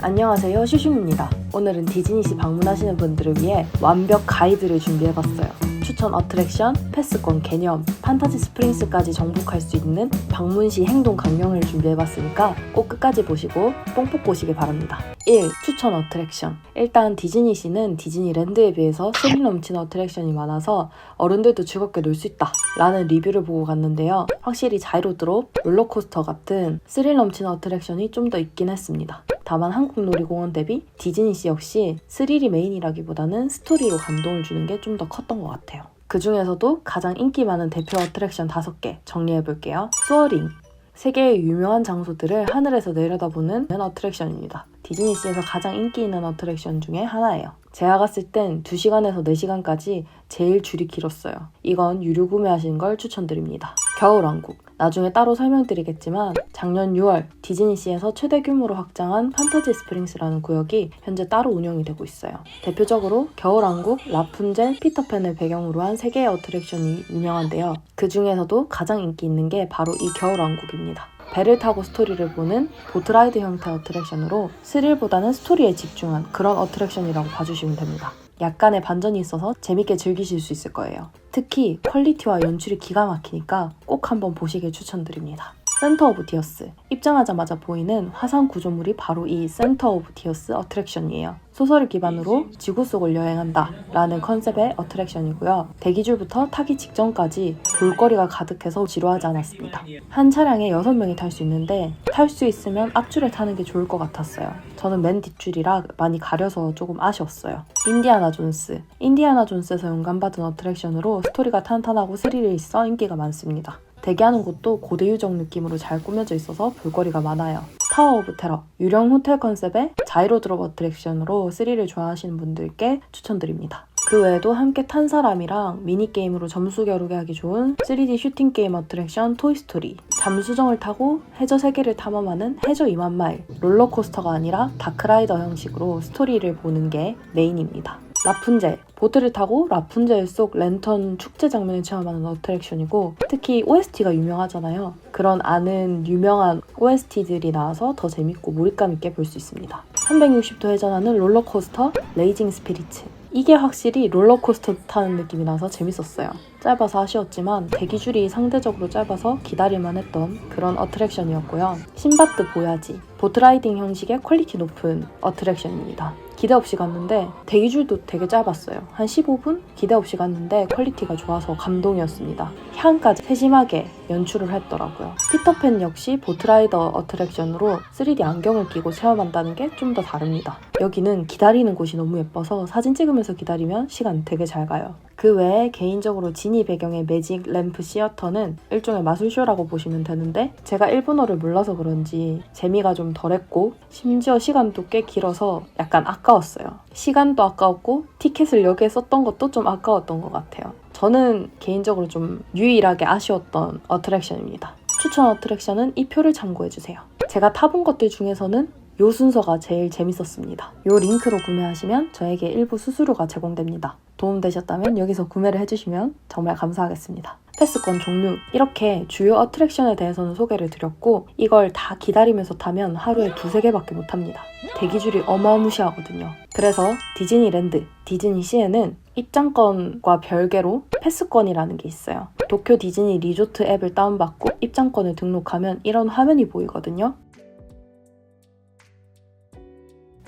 안녕하세요 슈슈입니다. 오늘은 디즈니시 방문하시는 분들을 위해 완벽 가이드를 준비해봤어요. 추천 어트랙션, 패스권 개념, 판타지 스프링스까지 정복할 수 있는 방문 시 행동 강령을 준비해봤으니까 꼭 끝까지 보시고 뽕뽕 보시길 바랍니다. 1. 추천 어트랙션. 일단 디즈니시는 디즈니랜드에 비해서 스릴 넘치는 어트랙션이 많아서 어른들도 즐겁게 놀 수 있다 라는 리뷰를 보고 갔는데요. 확실히 자이로드롭, 롤러코스터 같은 스릴 넘치는 어트랙션이 좀 더 있긴 했습니다 다만 한국 놀이공원 대비 디즈니시 역시 스릴이 메인이라기보다는 스토리로 감동을 주는 게 좀 더 컸던 것 같아요. 그 중에서도 가장 인기 많은 대표 어트랙션 5개 정리해볼게요. 수어링. 세계의 유명한 장소들을 하늘에서 내려다보는 어트랙션입니다. 디즈니시에서 가장 인기 있는 어트랙션 중에 하나예요. 제가 갔을 땐 2시간에서 4시간까지 제일 줄이 길었어요. 이건 유료 구매하시는 걸 추천드립니다. 겨울왕국. 나중에 따로 설명드리겠지만 작년 6월 디즈니시에서 최대 규모로 확장한 판타지 스프링스라는 구역이 현재 따로 운영이 되고 있어요. 대표적으로 겨울왕국, 라푼젤, 피터팬을 배경으로 한세 개의 어트랙션이 유명한데요. 그 중에서도 가장 인기 있는 게 바로 이 겨울왕국입니다. 배를 타고 스토리를 보는 보트라이드 형태 어트랙션으로 스릴보다는 스토리에 집중한 그런 어트랙션이라고 봐주시면 됩니다. 약간의 반전이 있어서 재밌게 즐기실 수 있을 거예요. 특히 퀄리티와 연출이 기가 막히니까 꼭 한번 보시길 추천드립니다. 센터 오브 디어스. 입장하자마자 보이는 화산 구조물이 바로 이 센터 오브 디어스 어트랙션이에요. 소설을 기반으로 지구 속을 여행한다 라는 컨셉의 어트랙션이고요. 대기줄부터 타기 직전까지 볼거리가 가득해서 지루하지 않았습니다. 한 차량에 6명이 탈 수 있는데 탈 수 있으면 앞줄에 타는 게 좋을 것 같았어요. 저는 맨 뒷줄이라 많이 가려서 조금 아쉬웠어요. 인디아나 존스. 인디아나 존스에서 영감받은 어트랙션으로 스토리가 탄탄하고 스릴이 있어 인기가 많습니다. 대기하는 곳도 고대 유적 느낌으로 잘 꾸며져 있어서 볼거리가 많아요. 타워 오브 테러, 유령 호텔 컨셉의 자이로 드롭 어트랙션으로 스릴을 좋아하시는 분들께 추천드립니다. 그 외에도 함께 탄 사람이랑 미니게임으로 점수 겨루게 하기 좋은 3D 슈팅 게임 어트랙션 토이스토리 잠수정을 타고 해저 세계를 탐험하는 해저 2만 마일 롤러코스터가 아니라 다크라이더 형식으로 스토리를 보는 게 메인입니다. 라푼젤 보트를 타고 라푼젤 속 랜턴 축제 장면을 체험하는 어트랙션이고 특히 OST가 유명하잖아요. 그런 아는 유명한 OST들이 나와서 더 재밌고 몰입감 있게 볼 수 있습니다. 360도 회전하는 롤러코스터 레이징 스피리츠 이게 확실히 롤러코스터 타는 느낌이 나서 재밌었어요. 짧아서 아쉬웠지만 대기줄이 상대적으로 짧아서 기다릴만 했던 그런 어트랙션이었고요. 신바트 보야지 보트라이딩 형식의 퀄리티 높은 어트랙션입니다. 기대 없이 갔는데 대기줄도 되게 짧았어요. 한 15분? 기대 없이 갔는데 퀄리티가 좋아서 감동이었습니다. 향까지 세심하게 연출을 했더라고요. 피터팬 역시 보트라이더 어트랙션으로 3D 안경을 끼고 체험한다는 게 좀 더 다릅니다. 여기는 기다리는 곳이 너무 예뻐서 사진 찍으면서 기다리면 시간 되게 잘 가요. 그 외에 개인적으로 지니 배경의 매직 램프 시어터는 일종의 마술쇼라고 보시면 되는데 제가 일본어를 몰라서 그런지 재미가 좀 덜했고 심지어 시간도 꽤 길어서 약간 아까웠어요. 시간도 아까웠고 티켓을 여기에 썼던 것도 좀 아까웠던 것 같아요. 저는 개인적으로 좀 유일하게 아쉬웠던 어트랙션입니다. 추천 어트랙션은 이 표를 참고해주세요. 제가 타본 것들 중에서는 요 순서가 제일 재밌었습니다. 요 링크로 구매하시면 저에게 일부 수수료가 제공됩니다. 도움되셨다면 여기서 구매를 해주시면 정말 감사하겠습니다. 패스권 종류 이렇게 주요 어트랙션에 대해서는 소개를 드렸고 이걸 다 기다리면서 타면 하루에 두세 개밖에 못 합니다. 대기줄이 어마무시하거든요. 그래서 디즈니랜드, 디즈니시에는 입장권과 별개로 패스권이라는 게 있어요. 도쿄 디즈니 리조트 앱을 다운받고 입장권을 등록하면 이런 화면이 보이거든요.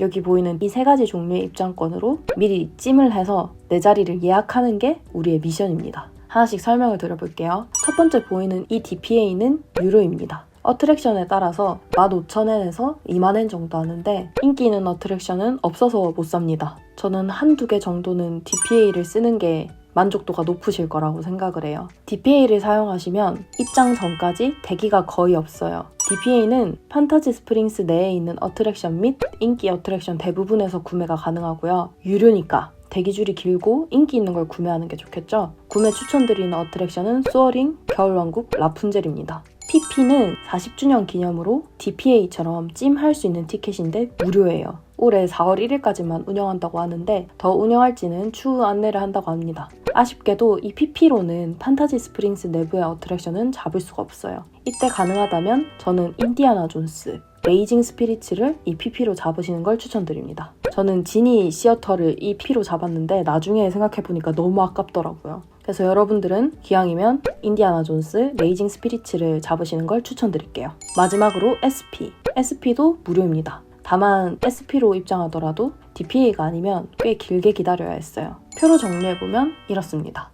여기 보이는 이 세 가지 종류의 입장권으로 미리 찜을 해서 내 자리를 예약하는 게 우리의 미션입니다. 하나씩 설명을 드려볼게요. 첫 번째 보이는 이 DPA는 유료입니다. 어트랙션에 따라서 15,000엔에서 2만엔 정도 하는데 인기 있는 어트랙션은 없어서 못 삽니다. 저는 한두 개 정도는 DPA를 쓰는 게 만족도가 높으실 거라고 생각을 해요. DPA를 사용하시면 입장 전까지 대기가 거의 없어요. DPA는 판타지 스프링스 내에 있는 어트랙션 및 인기 어트랙션 대부분에서 구매가 가능하고요. 유료니까 대기줄이 길고 인기 있는 걸 구매하는 게 좋겠죠? 구매 추천드리는 어트랙션은 수어링, 겨울왕국, 라푼젤입니다. PP는 40주년 기념으로 DPA처럼 찜할 수 있는 티켓인데 무료예요. 올해 4월 1일까지만 운영한다고 하는데 더 운영할지는 추후 안내를 한다고 합니다. 아쉽게도 이 PP로는 판타지 스프링스 내부의 어트랙션은 잡을 수가 없어요. 이때 가능하다면 저는 인디아나 존스, 레이징 스피리츠를 이 PP로 잡으시는 걸 추천드립니다. 저는 지니 시어터를 이 PP로 잡았는데 나중에 생각해보니까 너무 아깝더라고요. 그래서 여러분들은 기왕이면 인디아나 존스 레이징 스피리츠를 잡으시는 걸 추천드릴게요. 마지막으로 SP. SP도 무료입니다. 다만 SP로 입장하더라도 DPA가 아니면 꽤 길게 기다려야 했어요. 표로 정리해보면 이렇습니다.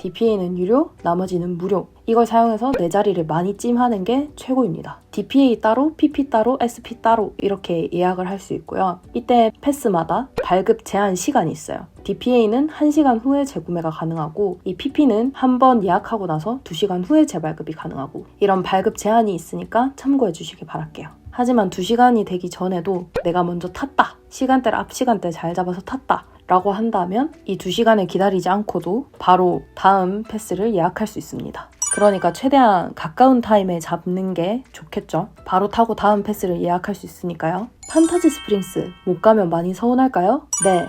DPA는 유료, 나머지는 무료. 이걸 사용해서 내 자리를 많이 찜하는 게 최고입니다. DPA 따로, PP 따로, SP 따로 이렇게 예약을 할 수 있고요. 이때 패스마다 발급 제한 시간이 있어요. DPA는 1시간 후에 재구매가 가능하고 이 PP는 한 번 예약하고 나서 2시간 후에 재발급이 가능하고 이런 발급 제한이 있으니까 참고해 주시기 바랄게요. 하지만 2시간이 되기 전에도 내가 먼저 탔다. 시간대를 앞 시간대 잘 잡아서 탔다. 라고 한다면 이 2시간을 기다리지 않고도 바로 다음 패스를 예약할 수 있습니다. 그러니까 최대한 가까운 타임에 잡는 게 좋겠죠. 바로 타고 다음 패스를 예약할 수 있으니까요. 판타지 스프링스 못 가면 많이 서운할까요? 네.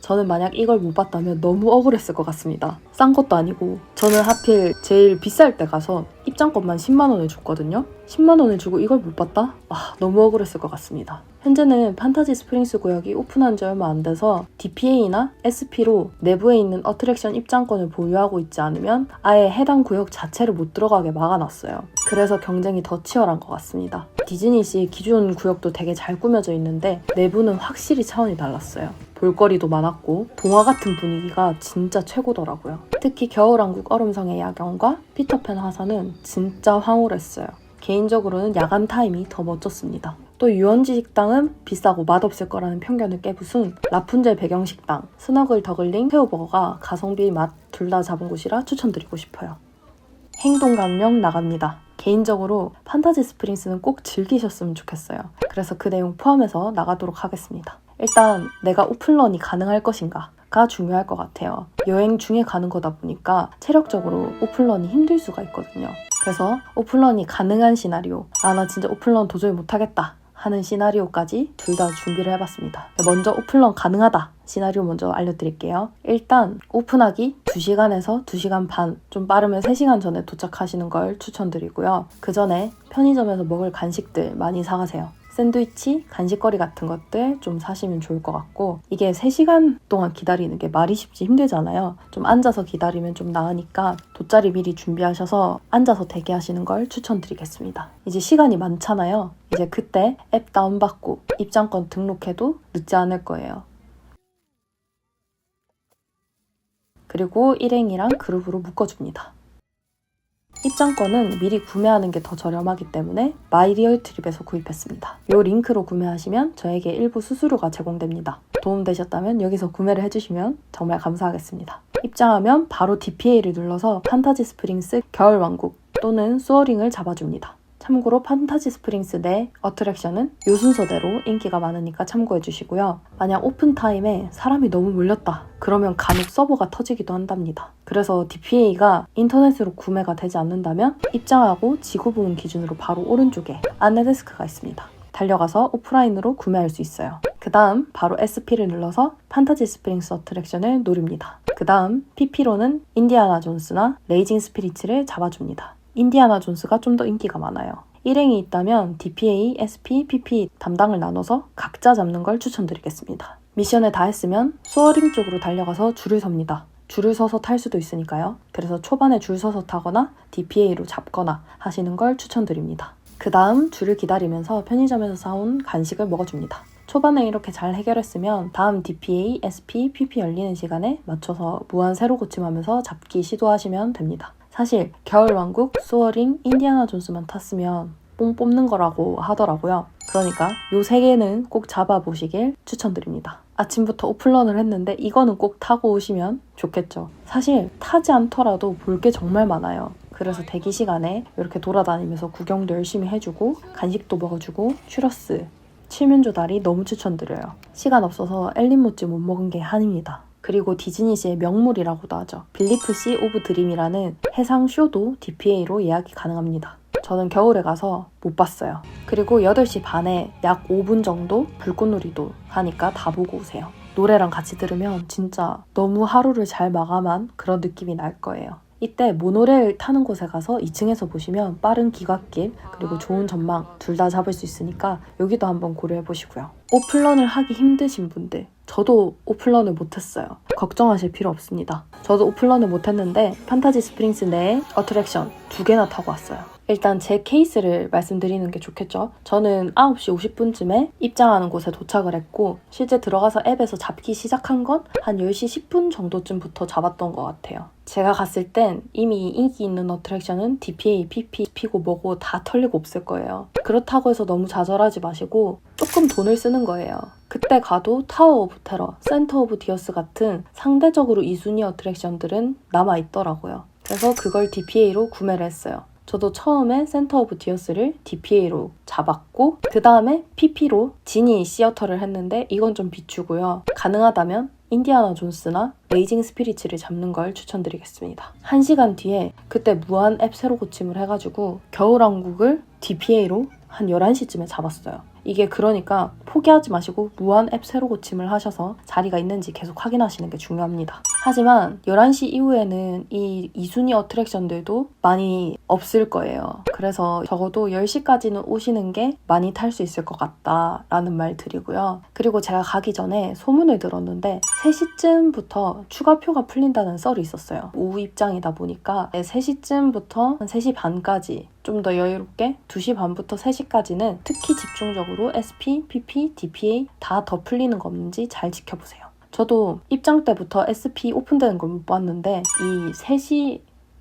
저는 만약 이걸 못 봤다면 너무 억울했을 것 같습니다. 싼 것도 아니고 저는 하필 제일 비쌀 때 가서 입장권만 10만 원을 줬거든요. 10만 원을 주고 이걸 못 봤다? 아, 너무 억울했을 것 같습니다. 현재는 판타지 스프링스 구역이 오픈한 지 얼마 안 돼서 DPA나 SP로 내부에 있는 어트랙션 입장권을 보유하고 있지 않으면 아예 해당 구역 자체를 못 들어가게 막아놨어요. 그래서 경쟁이 더 치열한 것 같습니다. 디즈니시 기존 구역도 되게 잘 꾸며져 있는데 내부는 확실히 차원이 달랐어요. 볼거리도 많았고 동화 같은 분위기가 진짜 최고더라고요. 특히 겨울왕국 얼음성의 야경과 피터팬 화산은 진짜 황홀했어요. 개인적으로는 야간 타임이 더 멋졌습니다. 또 유원지 식당은 비싸고 맛없을 거라는 편견을 깨부순 라푼젤 배경 식당, 스너글 더글링 새우버거가 가성비 맛 둘 다 잡은 곳이라 추천드리고 싶어요. 행동 강령 나갑니다. 개인적으로 판타지 스프링스는 꼭 즐기셨으면 좋겠어요. 그래서 그 내용 포함해서 나가도록 하겠습니다. 일단 내가 오픈런이 가능할 것인가 가 중요할 것 같아요. 여행 중에 가는 거다 보니까 체력적으로 오픈런이 힘들 수가 있거든요. 그래서 오픈런이 가능한 시나리오, 아, 나 진짜 오픈런 도저히 못하겠다. 하는 시나리오까지 둘 다 준비를 해봤습니다. 먼저 오픈런 가능하다 시나리오 먼저 알려드릴게요. 일단 오픈하기 2시간에서 2시간 반, 좀 빠르면 3시간 전에 도착하시는 걸 추천드리고요. 그 전에 편의점에서 먹을 간식들 많이 사가세요. 샌드위치, 간식거리 같은 것들 좀 사시면 좋을 것 같고 이게 3시간 동안 기다리는 게 말이 쉽지 힘들잖아요. 좀 앉아서 기다리면 좀 나으니까 돗자리 미리 준비하셔서 앉아서 대기하시는 걸 추천드리겠습니다. 이제 시간이 많잖아요. 이제 그때 앱 다운받고 입장권 등록해도 늦지 않을 거예요. 그리고 일행이랑 그룹으로 묶어줍니다. 입장권은 미리 구매하는 게 더 저렴하기 때문에 마이리얼 트립에서 구입했습니다. 이 링크로 구매하시면 저에게 일부 수수료가 제공됩니다. 도움되셨다면 여기서 구매를 해주시면 정말 감사하겠습니다. 입장하면 바로 DPA를 눌러서 판타지 스프링스 겨울왕국 또는 수어링을 잡아줍니다. 참고로 판타지 스프링스 내 어트랙션은 요 순서대로 인기가 많으니까 참고해 주시고요. 만약 오픈 타임에 사람이 너무 몰렸다. 그러면 간혹 서버가 터지기도 한답니다. 그래서 DPA가 인터넷으로 구매가 되지 않는다면 입장하고 지구 부분 기준으로 바로 오른쪽에 안내 데스크가 있습니다. 달려가서 오프라인으로 구매할 수 있어요. 그 다음 바로 SP를 눌러서 판타지 스프링스 어트랙션을 노립니다. 그 다음 PP로는 인디아나 존스나 레이징 스피리츠를 잡아줍니다. 인디아나 존스가 좀 더 인기가 많아요. 일행이 있다면 DPA, SP, PP 담당을 나눠서 각자 잡는 걸 추천드리겠습니다. 미션을 다 했으면 수어링 쪽으로 달려가서 줄을 섭니다. 줄을 서서 탈 수도 있으니까요. 그래서 초반에 줄 서서 타거나 DPA로 잡거나 하시는 걸 추천드립니다. 그 다음 줄을 기다리면서 편의점에서 사온 간식을 먹어줍니다. 초반에 이렇게 잘 해결했으면 다음 DPA, SP, PP 열리는 시간에 맞춰서 무한 세로 고침하면서 잡기 시도하시면 됩니다. 사실 겨울왕국, 수어링, 인디아나 존스만 탔으면 뽕 뽑는 거라고 하더라고요. 그러니까 요 세 개는 꼭 잡아보시길 추천드립니다. 아침부터 오픈런을 했는데 이거는 꼭 타고 오시면 좋겠죠. 사실 타지 않더라도 볼 게 정말 많아요. 그래서 대기 시간에 이렇게 돌아다니면서 구경도 열심히 해주고 간식도 먹어주고 츄러스, 칠면조 다리 너무 추천드려요. 시간 없어서 엘린모찌 못 먹은 게 한입니다. 그리고 디즈니시의 명물이라고도 하죠. 빌리프 시 오브 드림이라는 해상 쇼도 DPA로 예약이 가능합니다. 저는 겨울에 가서 못 봤어요. 그리고 8시 반에 약 5분 정도 불꽃놀이도 하니까 다 보고 오세요. 노래랑 같이 들으면 진짜 너무 하루를 잘 마감한 그런 느낌이 날 거예요. 이때 모노레일 타는 곳에 가서 2층에서 보시면 빠른 기갓길 그리고 좋은 전망 둘 다 잡을 수 있으니까 여기도 한번 고려해 보시고요. 오플런을 하기 힘드신 분들 저도 오플런을 못했어요. 걱정하실 필요 없습니다. 저도 오플런을 못했는데 판타지 스프링스 내에 어트랙션 두 개나 타고 왔어요. 일단 제 케이스를 말씀드리는 게 좋겠죠. 저는 9시 50분쯤에 입장하는 곳에 도착을 했고 실제 들어가서 앱에서 잡기 시작한 건 한 10시 10분 정도쯤부터 잡았던 것 같아요. 제가 갔을 땐 이미 인기 있는 어트랙션은 DPA, PP, P고 뭐고 다 털리고 없을 거예요. 그렇다고 해서 너무 좌절하지 마시고 조금 돈을 쓰는 거예요. 그때 가도 타워 오브 테러, 센터 오브 디어스 같은 상대적으로 2순위 어트랙션들은 남아있더라고요. 그래서 그걸 DPA로 구매를 했어요. 저도 처음에 센터 오브 디어스를 DPA로 잡았고 그 다음에 PP로 지니 시어터를 했는데 이건 좀 비추고요. 가능하다면 인디아나 존스나 레이징 스피리츠를 잡는 걸 추천드리겠습니다. 1시간 뒤에 그때 무한 앱 새로 고침을 해가지고 겨울왕국을 DPA로 한 11시쯤에 잡았어요. 이게 그러니까 포기하지 마시고 무한 앱 새로 고침을 하셔서 자리가 있는지 계속 확인하시는 게 중요합니다. 하지만 11시 이후에는 이 2순위 어트랙션들도 많이 없을 거예요. 그래서 적어도 10시까지는 오시는 게 많이 탈 수 있을 것 같다라는 말 드리고요. 그리고 제가 가기 전에 소문을 들었는데 3시쯤부터 추가표가 풀린다는 썰이 있었어요. 오후 입장이다 보니까 3시쯤부터 한 3시 반까지 좀 더 여유롭게 2시 반부터 3시까지는 특히 집중적으로 SP, PP, DPA 다 더 풀리는 거 없는지 잘 지켜보세요. 저도 입장 때부터 SP 오픈되는 걸 못 봤는데 이 3시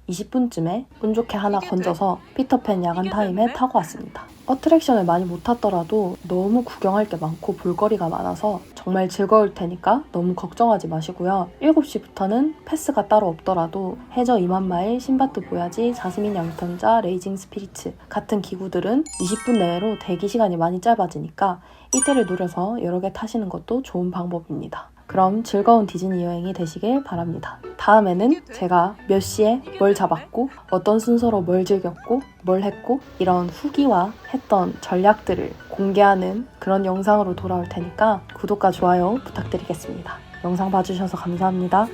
20분쯤에 운 좋게 하나 건져서 피터팬 야간 타임에 타고 왔습니다. 어트랙션을 많이 못 탔더라도 너무 구경할 게 많고 볼거리가 많아서 정말 즐거울 테니까 너무 걱정하지 마시고요. 7시부터는 패스가 따로 없더라도 해저 2만 마일, 신바트 보야지, 자스민 양턴자, 레이징 스피리츠 같은 기구들은 20분 내로 대기 시간이 많이 짧아지니까 이때를 노려서 여러 개 타시는 것도 좋은 방법입니다. 그럼 즐거운 디즈니 여행이 되시길 바랍니다. 다음에는 제가 몇 시에 뭘 잡았고 어떤 순서로 뭘 즐겼고 뭘 했고 이런 후기와 했던 전략들을 공개하는 그런 영상으로 돌아올 테니까 구독과 좋아요 부탁드리겠습니다. 영상 봐주셔서 감사합니다.